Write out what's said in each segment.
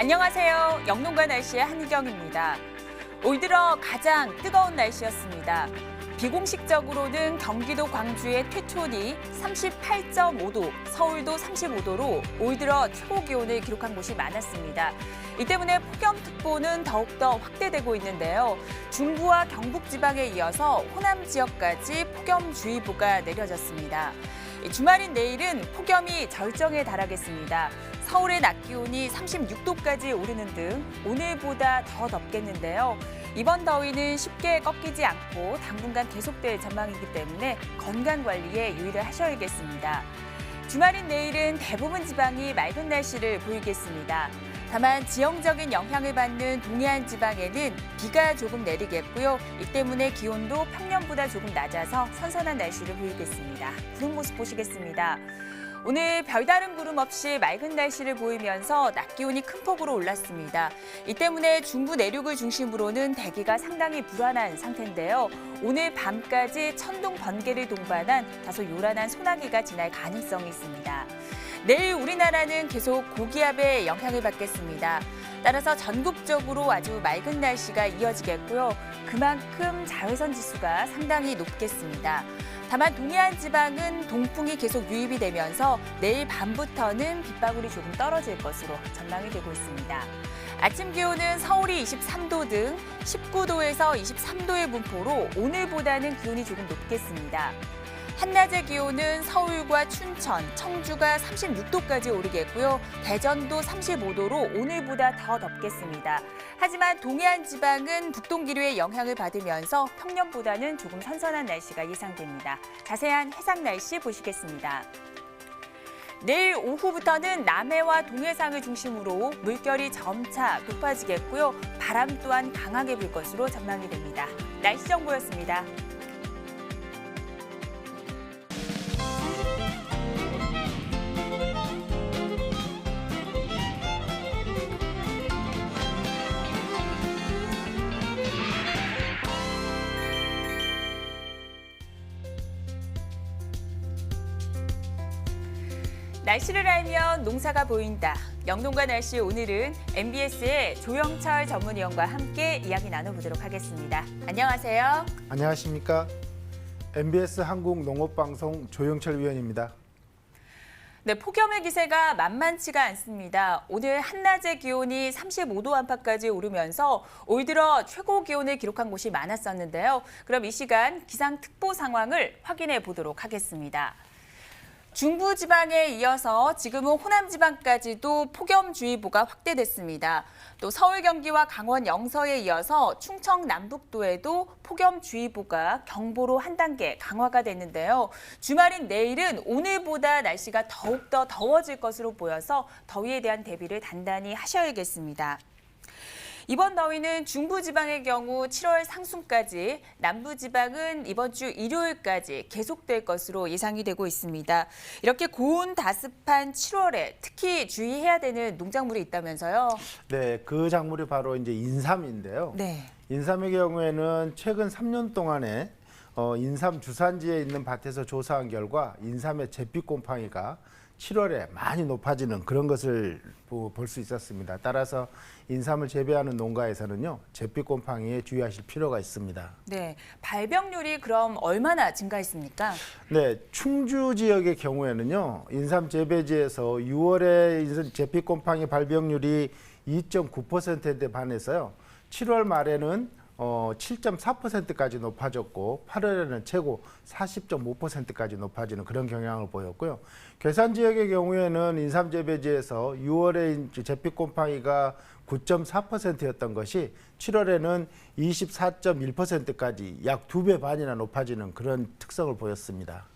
안녕하세요. 영농가 날씨의 한희경입니다. 올 들어 가장 뜨거운 날씨였습니다. 비공식적으로는 경기도 광주의 태촌이 38.5도, 서울도 35도로 올 들어 최고 기온을 기록한 곳이 많았습니다. 이 때문에 폭염특보는 더욱더 확대되고 있는데요. 중부와 경북 지방에 이어서 호남 지역까지 폭염주의보가 내려졌습니다. 이 주말인 내일은 폭염이 절정에 달하겠습니다. 서울의 낮 기온이 36도까지 오르는 등 오늘보다 더 덥겠는데요. 이번 더위는 쉽게 꺾이지 않고 당분간 계속될 전망이기 때문에 건강 관리에 유의를 하셔야겠습니다. 주말인 내일은 대부분 지방이 맑은 날씨를 보이겠습니다. 다만 지형적인 영향을 받는 동해안 지방에는 비가 조금 내리겠고요. 이 때문에 기온도 평년보다 조금 낮아서 선선한 날씨를 보이겠습니다. 구름 모습 보시겠습니다. 오늘 별다른 구름 없이 맑은 날씨를 보이면서 낮 기온이 큰 폭으로 올랐습니다. 이 때문에 중부 내륙을 중심으로는 대기가 상당히 불안한 상태인데요. 오늘 밤까지 천둥 번개를 동반한 다소 요란한 소나기가 지날 가능성이 있습니다. 내일 우리나라는 계속 고기압의 영향을 받겠습니다. 따라서 전국적으로 아주 맑은 날씨가 이어지겠고요. 그만큼 자외선 지수가 상당히 높겠습니다. 다만 동해안 지방은 동풍이 계속 유입이 되면서 내일 밤부터는 빗방울이 조금 떨어질 것으로 전망이 되고 있습니다. 아침 기온은 서울이 23도 등 19도에서 23도의 분포로 오늘보다는 기온이 조금 높겠습니다. 한낮의 기온은 서울과 춘천, 청주가 36도까지 오르겠고요. 대전도 35도로 오늘보다 더 덥겠습니다. 하지만 동해안 지방은 북동기류의 영향을 받으면서 평년보다는 조금 선선한 날씨가 예상됩니다. 자세한 해상 날씨 보시겠습니다. 내일 오후부터는 남해와 동해상을 중심으로 물결이 점차 높아지겠고요. 바람 또한 강하게 불 것으로 전망이 됩니다. 날씨 정보였습니다. 날씨를 알면 농사가 보인다. 영농가 날씨 오늘은 MBS의 조영철 전문위원과 함께 이야기 나눠보도록 하겠습니다. 안녕하세요. 안녕하십니까? MBS 한국 농업방송 조영철 위원입니다. 네, 폭염의 기세가 만만치가 않습니다. 오늘 한낮의 기온이 35도 안팎까지 오르면서 올 들어 최고 기온을 기록한 곳이 많았었는데요. 그럼 이 시간 기상특보 상황을 확인해 보도록 하겠습니다. 중부 지방에 이어서 지금은 호남 지방까지도 폭염주의보가 확대됐습니다. 또 서울 경기와 강원 영서에 이어서 충청 남북도에도 폭염주의보가 경보로 한 단계 강화가 됐는데요. 주말인 내일은 오늘보다 날씨가 더욱더 더워질 것으로 보여서 더위에 대한 대비를 단단히 하셔야겠습니다. 이번 더위는 중부지방의 경우 7월 상순까지, 남부지방은 이번 주 일요일까지 계속될 것으로 예상이 되고 있습니다. 이렇게 고온 다습한 7월에 특히 주의해야 되는 농작물이 있다면서요? 네, 그 작물이 바로 이제 인삼인데요. 네. 인삼의 경우에는 최근 3년 동안에 어, 인삼 주산지에 있는 밭에서 조사한 결과 인삼의 잿빛 곰팡이가 7월에 많이 높아지는 그런 것을 볼 수 있었습니다. 따라서 인삼을 재배하는 농가에서는요, 잿빛 곰팡이에 주의하실 필요가 있습니다. 네. 발병률이 그럼 얼마나 증가했습니까? 네, 충주 지역의 경우에는요, 인삼 재배지에서 6월에 제피 곰팡이 발병률이 2.9%에 반해서요, 7월 말에는 어, 7.4%까지 높아졌고 8월에는 최고 40.5%까지 높아지는 그런 경향을 보였고요. 괴산 지역의 경우에는 인삼 재배지에서 6월에 제피 곰팡이가 9.4%였던 것이 7월에는 24.1%까지 약 두 배 반이나 높아지는 그런 특성을 보였습니다.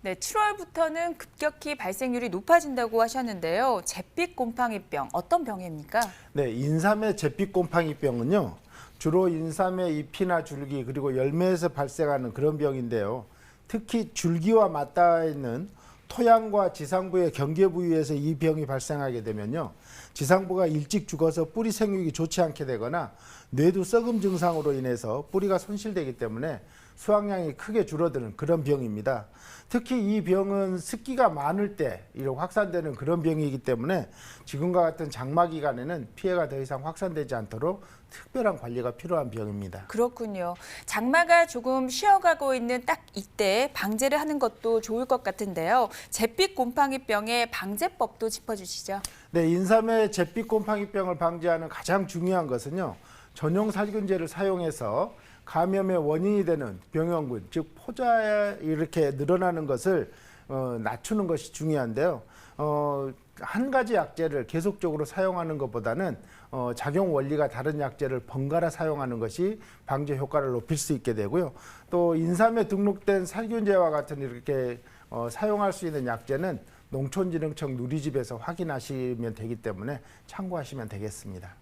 네, 7월부터는 급격히 발생률이 높아진다고 하셨는데요. 잿빛 곰팡이병 어떤 병입니까? 네, 인삼의 잿빛 곰팡이병은요. 주로 인삼의 잎이나 줄기 그리고 열매에서 발생하는 그런 병인데요. 특히 줄기와 맞닿아 있는 토양과 지상부의 경계 부위에서 이 병이 발생하게 되면요. 지상부가 일찍 죽어서 뿌리 생육이 좋지 않게 되거나 뇌도 썩음 증상으로 인해서 뿌리가 손실되기 때문에 수확량이 크게 줄어드는 그런 병입니다. 특히 이 병은 습기가 많을 때 이렇게 확산되는 그런 병이기 때문에 지금과 같은 장마 기간에는 피해가 더 이상 확산되지 않도록 특별한 관리가 필요한 병입니다. 그렇군요. 장마가 조금 쉬어가고 있는 딱 이때 방제를 하는 것도 좋을 것 같은데요. 잿빛 곰팡이병의 방제법도 짚어주시죠. 네, 인삼의 잿빛 곰팡이병을 방지하는 가장 중요한 것은요. 전용 살균제를 사용해서 감염의 원인이 되는 병원군, 즉 포자에 이렇게 늘어나는 것을 어, 낮추는 것이 중요한데요. 어, 한 가지 약제를 계속적으로 사용하는 것보다는 어, 작용 원리가 다른 약제를 번갈아 사용하는 것이 방제 효과를 높일 수 있게 되고요. 또 인삼에 등록된 살균제와 같은 이렇게 어, 사용할 수 있는 약제는 농촌진흥청 누리집에서 확인하시면 되기 때문에 참고하시면 되겠습니다.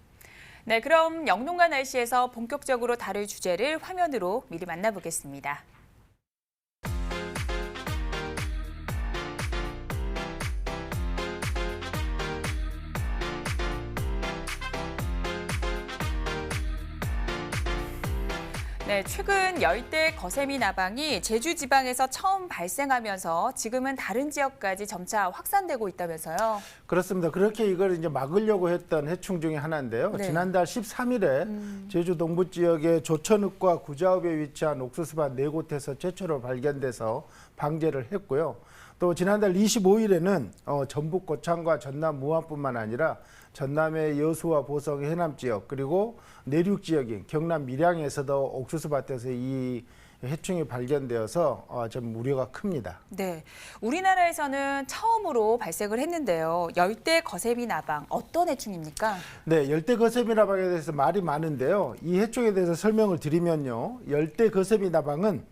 네, 그럼 영농가 날씨에서 본격적으로 다룰 주제를 화면으로 미리 만나보겠습니다. 네, 최근 열대 거세미 나방이 제주 지방에서 처음 발생하면서 지금은 다른 지역까지 점차 확산되고 있다면서요. 그렇습니다. 그렇게 이걸 이제 막으려고 했던 해충 중에 하나인데요. 네. 지난달 13일에 제주 동부 지역의 조천읍과 구자읍에 위치한 옥수수밭 네 곳에서 최초로 발견돼서 방제를 했고요. 또 지난달 25일에는 어, 전북 고창과 전남 무안뿐만 아니라 전남의 여수와 보성 해남 지역 그리고 내륙 지역인 경남 밀양에서도 옥수수 밭에서 이 해충이 발견되어서 어, 좀 우려가 큽니다. 네, 우리나라에서는 처음으로 발생을 했는데요. 열대 거세미 나방 어떤 해충입니까? 네, 열대 거세미 나방에 대해서 말이 많은데요. 이 해충에 대해서 설명을 드리면요. 열대 거세미 나방은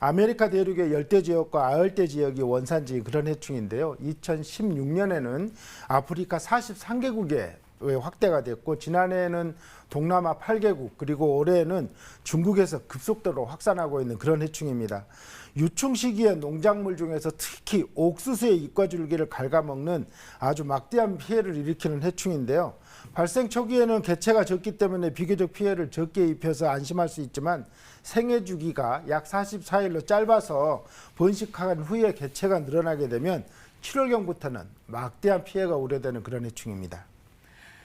아메리카 대륙의 열대 지역과 아열대 지역이 원산지인 그런 해충인데요. 2016년에는 아프리카 43개국에 확대가 됐고 지난해에는 동남아 8개국 그리고 올해에는 중국에서 급속도로 확산하고 있는 그런 해충입니다. 유충 시기에 농작물 중에서 특히 옥수수의 잎과줄기를 갉아먹는 아주 막대한 피해를 일으키는 해충인데요. 발생 초기에는 개체가 적기 때문에 비교적 피해를 적게 입혀서 안심할 수 있지만 생애 주기가 약 44일로 짧아서 번식한 후에 개체가 늘어나게 되면 7월경부터는 막대한 피해가 우려되는 그런 해충입니다.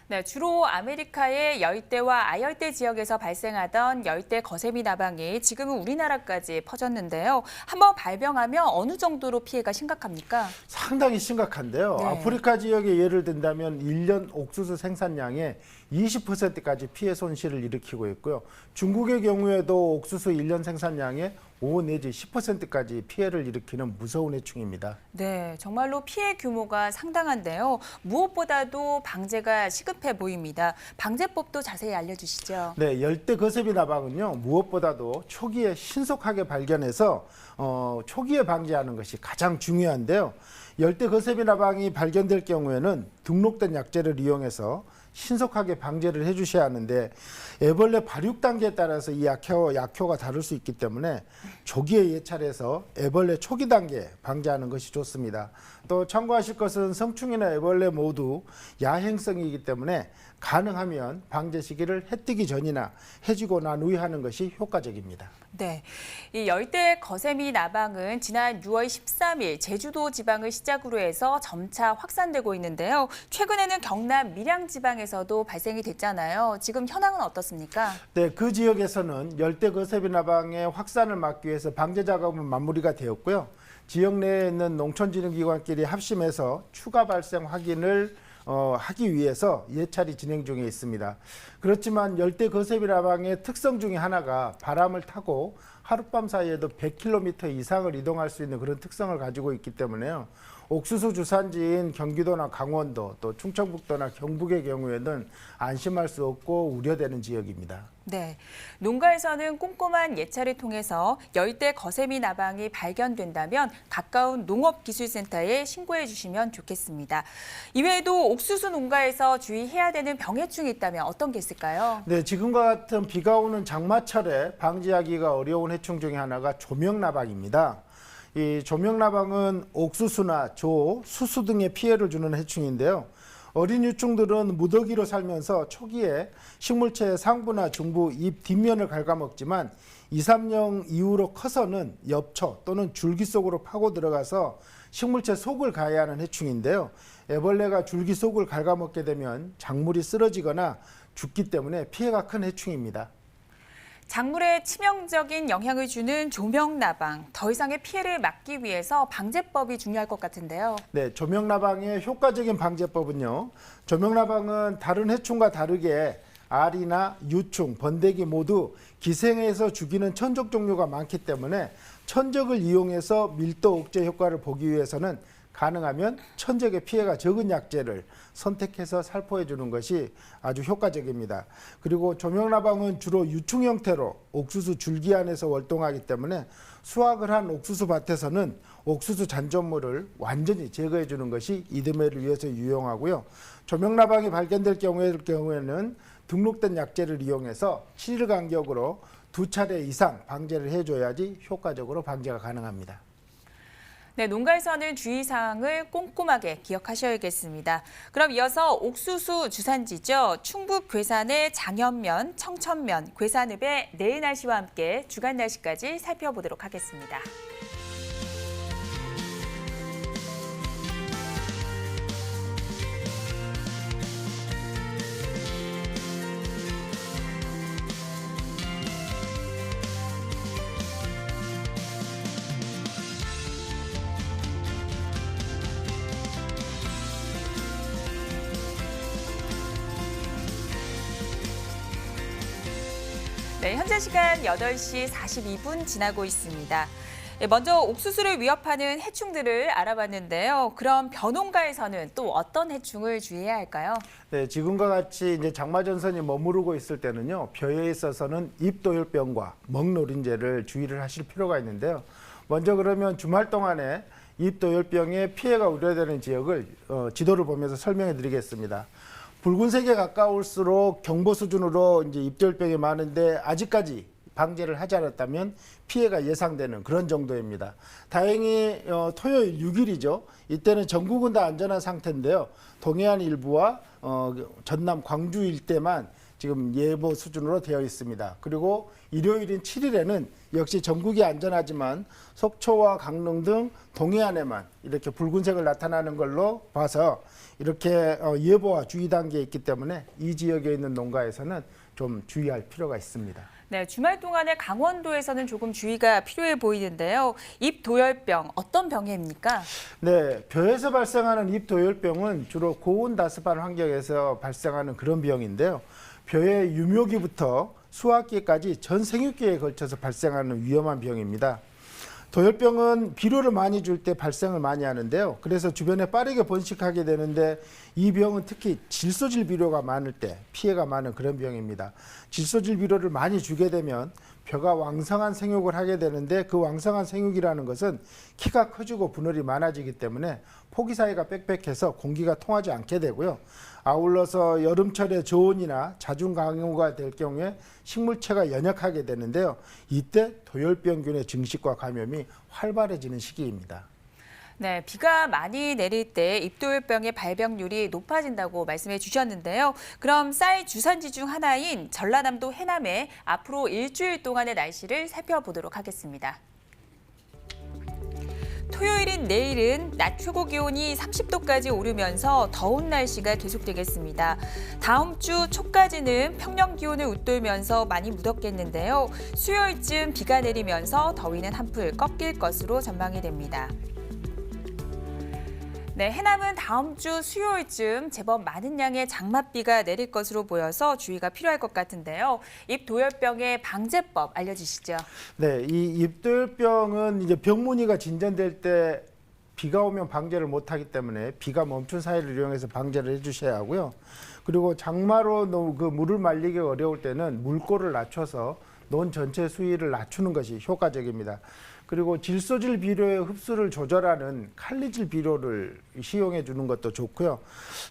네, 주로 아메리카의 열대와 아열대 지역에서 발생하던 열대 거세미 나방이 지금은 우리나라까지 퍼졌는데요. 한번 발병하면 어느 정도로 피해가 심각합니까? 상당히 심각한데요. 네. 아프리카 지역의 예를 든다면 1년 옥수수 생산량의 20%까지 피해 손실을 일으키고 있고요. 중국의 경우에도 옥수수 1년 생산량의 5 내지 10%까지 피해를 일으키는 무서운 해충입니다. 네, 정말로 피해 규모가 상당한데요. 무엇보다도 방제가 시급해 보입니다. 방제법도 자세히 알려주시죠. 네, 열대 거세비 나방은요 무엇보다도 초기에 신속하게 발견해서 어, 초기에 방지하는 것이 가장 중요한데요. 열대 거세비 나방이 발견될 경우에는 등록된 약제를 이용해서 신속하게 방제를 해주셔야 하는데 애벌레 발육 단계에 따라서 이 약효 약효가 다를 수 있기 때문에 조기에 예찰해서 애벌레 초기 단계 방지하는 것이 좋습니다. 또 참고하실 것은 성충이나 애벌레 모두 야행성이기 때문에 가능하면 방제 시기를 해 뜨기 전이나 해지고 난 후에 하는 것이 효과적입니다. 네, 이 열대 거세미 나방은 지난 6월 13일 제주도 지방을 시작으로 해서 점차 확산되고 있는데요. 최근에는 경남 밀양 지방에서 도 발생이 됐잖아요. 지금 현황은 어떻습니까? 네, 그 지역에서는 열대 거세비 나방의 확산을 막기 위해서 방제 작업은 마무리가 되었고요. 지역 내에 있는 농촌진흥기관끼리 합심해서 추가 발생 확인을 어, 하기 위해서 예찰이 진행 중에 있습니다. 그렇지만 열대 거세비 나방의 특성 중에 하나가 바람을 타고 하룻밤 사이에도 100km 이상을 이동할 수 있는 그런 특성을 가지고 있기 때문에요. 옥수수 주산지인 경기도나 강원도 또 충청북도나 경북의 경우에는 안심할 수 없고 우려되는 지역입니다. 네, 농가에서는 꼼꼼한 예찰을 통해서 열대 거세미 나방이 발견된다면 가까운 농업기술센터에 신고해 주시면 좋겠습니다. 이외에도 옥수수 농가에서 주의해야 되는 병해충이 있다면 어떤 게 있을까요? 네, 지금과 같은 비가 오는 장마철에 방지하기가 어려운 해충 중에 하나가 조명나방입니다. 이 조명나방은 옥수수나 조, 수수 등의 피해를 주는 해충인데요. 어린 유충들은 무더기로 살면서 초기에 식물체의 상부나 중부, 잎 뒷면을 갉아먹지만 2, 3년 이후로 커서는 엽초 또는 줄기 속으로 파고 들어가서 식물체 속을 가해하는 해충인데요. 애벌레가 줄기 속을 갉아먹게 되면 작물이 쓰러지거나 죽기 때문에 피해가 큰 해충입니다. 작물에 치명적인 영향을 주는 조명나방, 더 이상의 피해를 막기 위해서 방제법이 중요할 것 같은데요. 네, 조명나방의 효과적인 방제법은요. 조명나방은 다른 해충과 다르게 알이나 유충, 번데기 모두 기생해서 죽이는 천적 종류가 많기 때문에 천적을 이용해서 밀도 억제 효과를 보기 위해서는 가능하면 천적의 피해가 적은 약재를 선택해서 살포해 주는 것이 아주 효과적입니다. 그리고 조명나방은 주로 유충 형태로 옥수수 줄기 안에서 월동하기 때문에 수확을 한 옥수수 밭에서는 옥수수 잔존물을 완전히 제거해 주는 것이 이듬해를 위해서 유용하고요. 조명나방이 발견될 경우에 경우에는 등록된 약재를 이용해서 7일 간격으로 두 차례 이상 방제를 해줘야지 효과적으로 방제가 가능합니다. 네, 농가에서는 주의사항을 꼼꼼하게 기억하셔야겠습니다. 그럼 이어서 옥수수 주산지죠. 충북 괴산의 장현면, 청천면, 괴산읍의 내일 날씨와 함께 주간 날씨까지 살펴보도록 하겠습니다. 현재 시간 8시 42분 지나고 있습니다. 네, 먼저 옥수수를 위협하는 해충들을 알아봤는데요. 그럼 벼농가에서는 또 어떤 해충을 주의해야 할까요? 네, 지금과 같이 이제 장마전선이 머무르고 있을 때는요, 벼에 있어서는 잎도열병과 먹노린재를 주의를 하실 필요가 있는데요. 먼저 그러면 주말 동안에 잎도열병의 피해가 우려되는 지역을 어, 지도를 보면서 설명해 드리겠습니다. 붉은색에 가까울수록 경보 수준으로 이제 잎도열병이 많은데 아직까지 방제를 하지 않았다면 피해가 예상되는 그런 정도입니다. 다행히 어, 토요일 6일이죠. 이때는 전국은 다 안전한 상태인데요. 동해안 일부와 어, 전남 광주 일대만 지금 예보 수준으로 되어 있습니다. 그리고 일요일인 7일에는 역시 전국이 안전하지만 속초와 강릉 등 동해안에만 이렇게 붉은색을 나타나는 걸로 봐서 이렇게 어, 예보와 주의 단계에 있기 때문에 이 지역에 있는 농가에서는 좀 주의할 필요가 있습니다. 네, 주말 동안에 강원도에서는 조금 주의가 필요해 보이는데요. 잎 도열병 어떤 병입니까? 네, 벼에서 발생하는 잎도열병은 주로 고온 다습한 환경에서 발생하는 그런 병인데요. 벼의 유묘기부터 수확기까지 전 생육기에 걸쳐서 발생하는 위험한 병입니다. 도열병은 비료를 많이 줄 때 발생을 많이 하는데요. 그래서 주변에 빠르게 번식하게 되는데 이 병은 특히 질소질 비료가 많을 때 피해가 많은 그런 병입니다. 질소질 비료를 많이 주게 되면 벼가 왕성한 생육을 하게 되는데 그 왕성한 생육이라는 것은 키가 커지고 분열이 많아지기 때문에 포기 사이가 빽빽해서 공기가 통하지 않게 되고요. 아울러서 여름철에 저온이나 자중 강우가 될 경우에 식물체가 연약하게 되는데요. 이때 도열병균의 증식과 감염이 활발해지는 시기입니다. 네, 비가 많이 내릴 때 잎도열병의 발병률이 높아진다고 말씀해 주셨는데요. 그럼 쌀 주산지 중 하나인 전라남도 해남의 앞으로 일주일 동안의 날씨를 살펴보도록 하겠습니다. 토요일인 내일은 낮 최고 기온이 30도까지 오르면서 더운 날씨가 계속되겠습니다. 다음 주 초까지는 평년 기온을 웃돌면서 많이 무덥겠는데요. 수요일쯤 비가 내리면서 더위는 한풀 꺾일 것으로 전망이 됩니다. 네, 해남은 다음 주 수요일쯤 제법 많은 양의 장맛비가 내릴 것으로 보여서 주의가 필요할 것 같은데요. 잎 도열병의 방제법 알려주시죠. 네, 이 잎들병은 이제 병무늬가 진전될 때 비가 오면 방제를 못하기 때문에 비가 멈춘 사이를 이용해서 방제를 해주셔야 하고요. 그리고 장마로 노- 그 물을 말리기 어려울 때는 물골을 낮춰서 논 전체 수위를 낮추는 것이 효과적입니다. 그리고 질소질 비료의 흡수를 조절하는 칼리질 비료를 시용해 주는 것도 좋고요.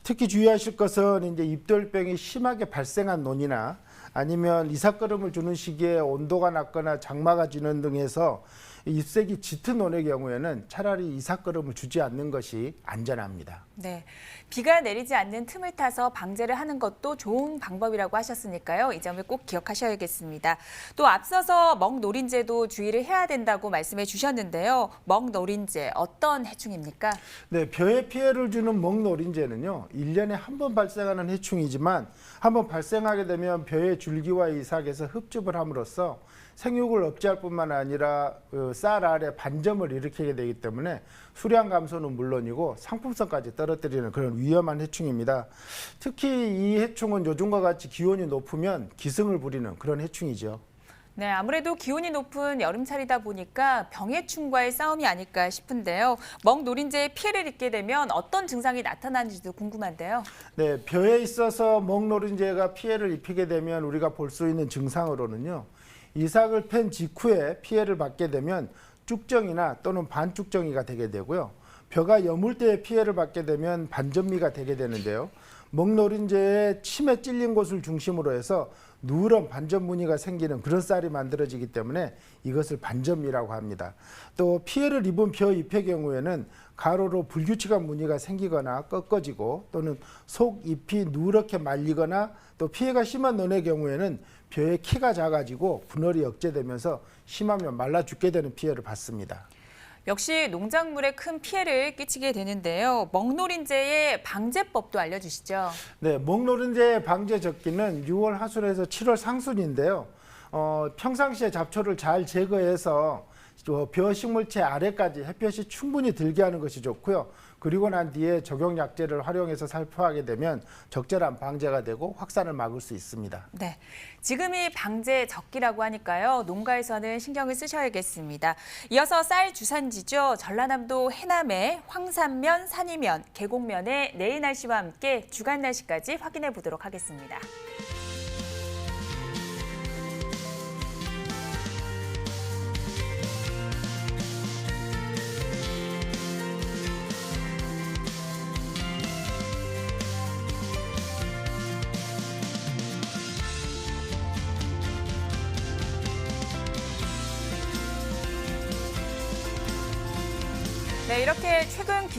특히 주의하실 것은 이제 잎돌병이 심하게 발생한 논이나 아니면 이삭거름을 주는 시기에 온도가 낮거나 장마가 지는 등해서 잎색이 짙은 온의 경우에는 차라리 이삭거름을 주지 않는 것이 안전합니다. 네. 비가 내리지 않는 틈을 타서 방제를 하는 것도 좋은 방법이라고 하셨으니까요. 이 점을 꼭 기억하셔야겠습니다. 또 앞서서 먹노린재도 주의를 해야 된다고 말씀해 주셨는데요. 먹노린재 어떤 해충입니까? 네, 벼에 피해를 주는 먹노린재는요. 일년에 한 번 발생하는 해충이지만 한 번 발생하게 되면 벼의 줄기와 이삭에서 흡집을 함으로써 생육을 억제할 뿐만 아니라 그쌀 아래 반점을 일으키게 되기 때문에 수량 감소는 물론이고 상품성까지 떨어뜨리는 그런 위험한 해충입니다. 특히 이 해충은 요즘과 같이 기온이 높으면 기승을 부리는 그런 해충이죠. 네, 아무래도 기온이 높은 여름철이다 보니까 병해충과의 싸움이 아닐까 싶은데요. 먹노린재에 피해를 입게 되면 어떤 증상이 나타나는지도 궁금한데요. 네, 벼에 있어서 먹노린재가 피해를 입히게 되면 우리가 볼 수 있는 증상으로는요. 이삭을 팬 직후에 피해를 받게 되면 쭉정이나 또는 반쭉정이가 되게 되고요. 벼가 여물 때에 피해를 받게 되면 반전미가 되게 되는데요. 먹노린재의 침에 찔린 곳을 중심으로 해서 누런 반전 무늬가 생기는 그런 쌀이 만들어지기 때문에 이것을 반전미라고 합니다. 또 피해를 입은 벼 잎의 경우에는 가로로 불규칙한 무늬가 생기거나 꺾어지고 또는 속 잎이 누렇게 말리거나 또 피해가 심한 논의 경우에는 벼의 키가 작아지고 분열이 억제되면서 심하면 말라 죽게 되는 피해를 받습니다. 역시 농작물에 큰 피해를 끼치게 되는데요. 먹노린재의 방제법도 알려주시죠. 네, 먹노른재 방제 적기는 6월 하순에서 7월 상순인데요. 어, 평상시에 잡초를 잘 제거해서 저벼 식물체 아래까지 햇볕이 충분히 들게 하는 것이 좋고요. 그리고 난 뒤에 적용 약제를 활용해서 살포하게 되면 적절한 방제가 되고 확산을 막을 수 있습니다. 네, 지금이 방제 적기라고 하니까요. 농가에서는 신경을 쓰셔야겠습니다. 이어서 쌀 주산지죠. 전라남도 해남의 황산면, 산이면, 계곡면의 내일 날씨와 함께 주간 날씨까지 확인해 보도록 하겠습니다.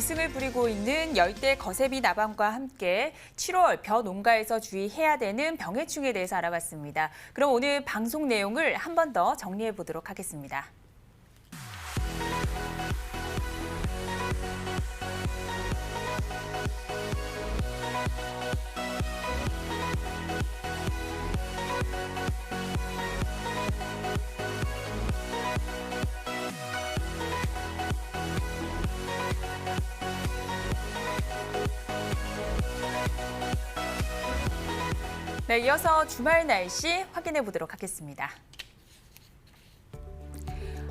기승을 부리고 있는 열대 거세비 나방과 함께 7월 벼 농가에서 주의해야 되는 병해충에 대해서 알아봤습니다. 그럼 오늘 방송 내용을 한 번 더 정리해 보도록 하겠습니다. 네, 이어서 주말 날씨 확인해 보도록 하겠습니다.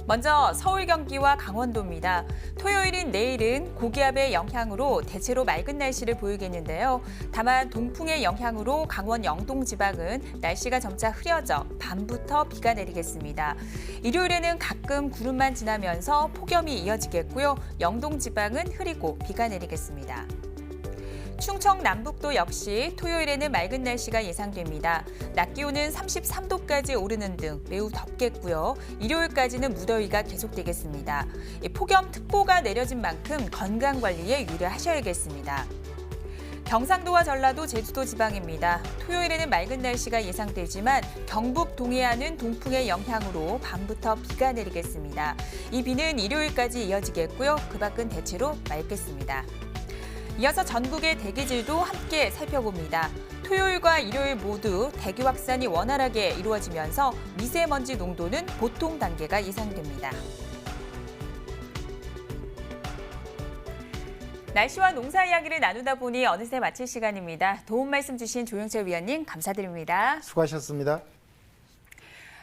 먼저 서울 경기와 강원도입니다. 토요일인 내일은 고기압의 영향으로 대체로 맑은 날씨를 보이겠는데요. 다만 동풍의 영향으로 강원 영동 지방은 날씨가 점차 흐려져 밤부터 비가 내리겠습니다. 일요일에는 가끔 구름만 지나면서 폭염이 이어지겠고요. 영동 지방은 흐리고 비가 내리겠습니다. 충청 남북도 역시 토요일에는 맑은 날씨가 예상됩니다. 낮 기온은 33도까지 오르는 등 매우 덥겠고요. 일요일까지는 무더위가 계속되겠습니다. 이 폭염특보가 내려진 만큼 건강 관리에 유의하셔야겠습니다. 경상도와 전라도, 제주도 지방입니다. 토요일에는 맑은 날씨가 예상되지만 경북 동해안은 동풍의 영향으로 밤부터 비가 내리겠습니다. 이 비는 일요일까지 이어지겠고요. 그 밖은 대체로 맑겠습니다. 이어서 전국의 대기질도 함께 살펴봅니다. 토요일과 일요일 모두 대기 확산이 원활하게 이루어지면서 미세먼지 농도는 보통 단계가 예상됩니다. 날씨와 농사 이야기를 나누다 보니 어느새 마칠 시간입니다. 도움 말씀 주신 조영철 위원님 감사드립니다. 수고하셨습니다.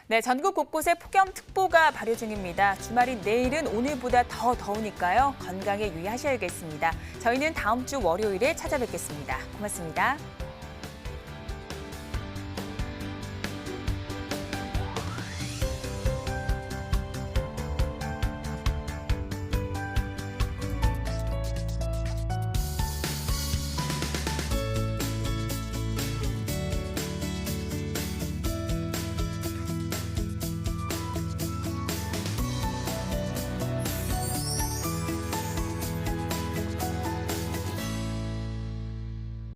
네, 전국 곳곳에 폭염특보가 발효 중입니다. 주말인 내일은 오늘보다 더 더우니까요. 건강에 유의하셔야겠습니다. 저희는 다음 주 월요일에 찾아뵙겠습니다. 고맙습니다.